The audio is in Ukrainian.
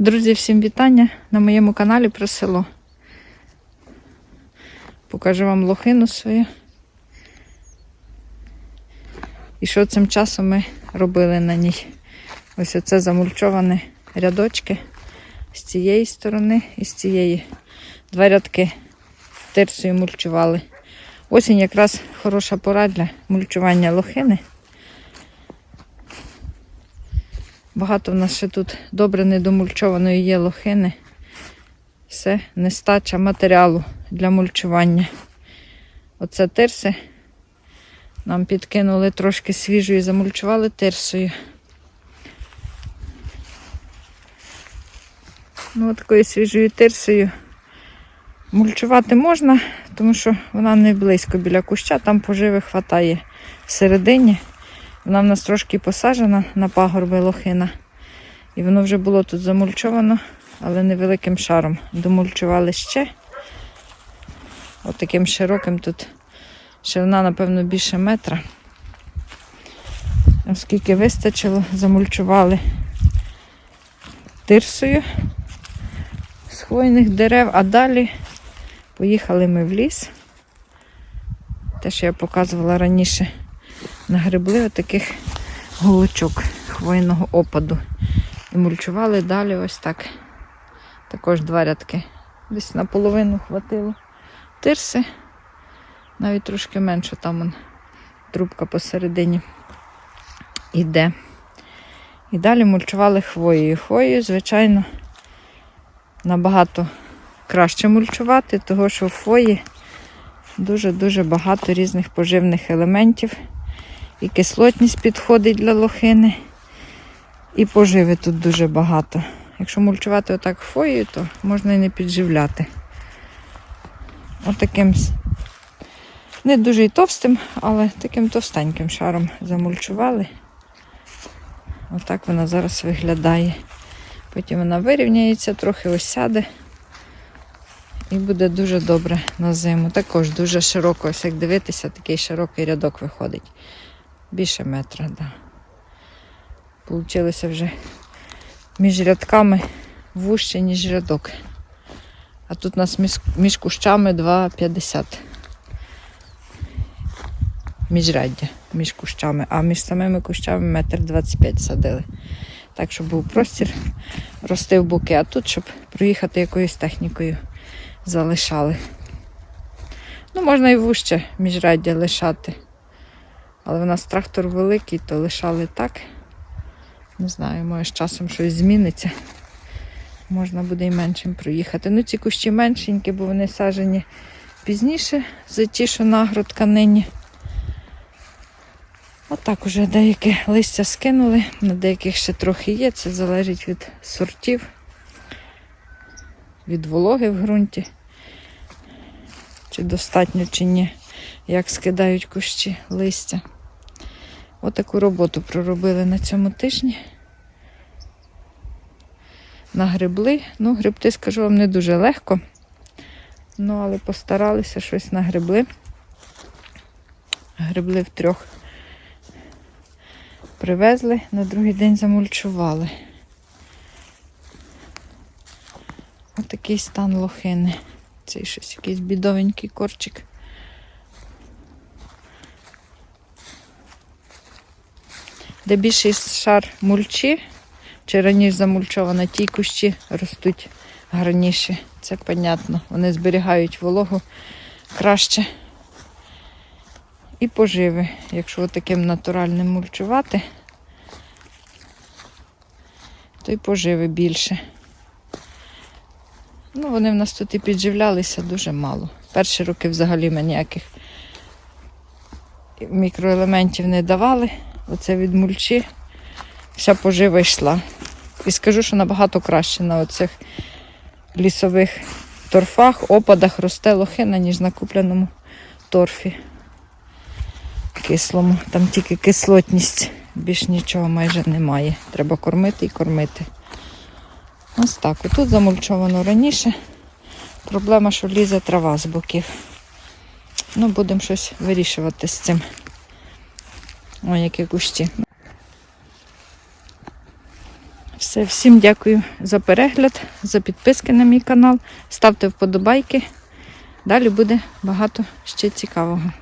Друзі, всім вітання на моєму каналі про село. Покажу вам лохину свою. І що цим часом ми робили на ній. Ось оце замульчоване рядочки з цієї сторони і з цієї. Два рядки тирсою мульчували. Осінь якраз хороша пора для мульчування лохини. Багато в нас ще тут добре недомульчованої є лохини. Все, нестача матеріалу для мульчування. Оце тирси. Нам підкинули трошки свіжої, замульчували тирсою. Ну, такою свіжою тирсою мульчувати можна, тому що вона не близько біля куща, там поживи хватає всередині. Вона в нас трошки посаджена на пагорби лохина. І воно вже було тут замульчовано, але невеликим шаром. Домульчували ще. От таким широким тут ширина, напевно, більше метра. Оскільки вистачило, замульчували тирсою з хвойних дерев, а далі поїхали ми в ліс. Те, що я показувала раніше, нагребли отаких голочок хвойного опаду. І мульчували далі ось так. Також два рядки. Десь наполовину хватило тирси. Навіть трошки менше там он, трубка посередині іде. І далі мульчували хвоєю. Хвоєю, звичайно, набагато краще мульчувати, того що в хвої дуже-дуже багато різних поживних елементів. І кислотність підходить для лохини, і поживи тут дуже багато. Якщо мульчувати отак хвоєю, то можна і не підживляти. Отаким с- не дуже й товстим, але таким товстеньким шаром замульчували. Отак вона зараз виглядає. Потім вона вирівняється, трохи осяде. І буде дуже добре на зиму. Також дуже широко, ось як дивитися, такий широкий рядок виходить. Більше метра, так. Да. Получилося вже між рядками вужче, ніж рядок. А тут у нас між, між кущами 2,50. Міжряддя між кущами, а між самими кущами метр 25 садили. Так, щоб був простір, рости в буки, а тут, щоб проїхати якоюсь технікою, залишали. Ну, можна і вужче міжряддя лишати. Але в нас трактор великий, то лишали так. Не знаю, може з часом щось зміниться. Можна буде і меншим проїхати. Ну, ці кущі меншенькі, бо вони сажені пізніше за ті, що нагрудка нині. Отак уже деяке листя скинули, на деяких ще трохи є. Це залежить від сортів, від вологи в ґрунті. Чи достатньо, чи ні, як скидають кущі листя. Отаку роботу проробили на цьому тижні. Нагребли. Ну, гребти, скажу вам, не дуже легко. Ну, але постаралися щось нагребли. Гребли втрьох. Привезли, на другий день замульчували. Отакий стан лохини. Цей щось якийсь бідовенький корчик. Де більший шар мульчі, чи раніше замульчовано, ті кущі ростуть гарніше. Це понятно. Вони зберігають вологу краще. І поживи, якщо таким натуральним мульчувати, то й поживи більше. Ну, вони в нас тут і підживлялися дуже мало. Перші роки взагалі ми ніяких мікроелементів не давали. Оце від мульчі вся пожива йшла. І скажу, що набагато краще на оцих лісових торфах, опадах росте лохина, ніж на купленому торфі кислому. Там тільки кислотність, більш нічого майже немає. Треба кормити і кормити. Ось так. Отут замульчовано раніше. Проблема, що лізе трава з боків. Ну, будемо щось вирішувати з цим. Ой, які кущі. Все, всім дякую за перегляд, за підписки на мій канал. Ставте вподобайки. Далі буде багато ще цікавого.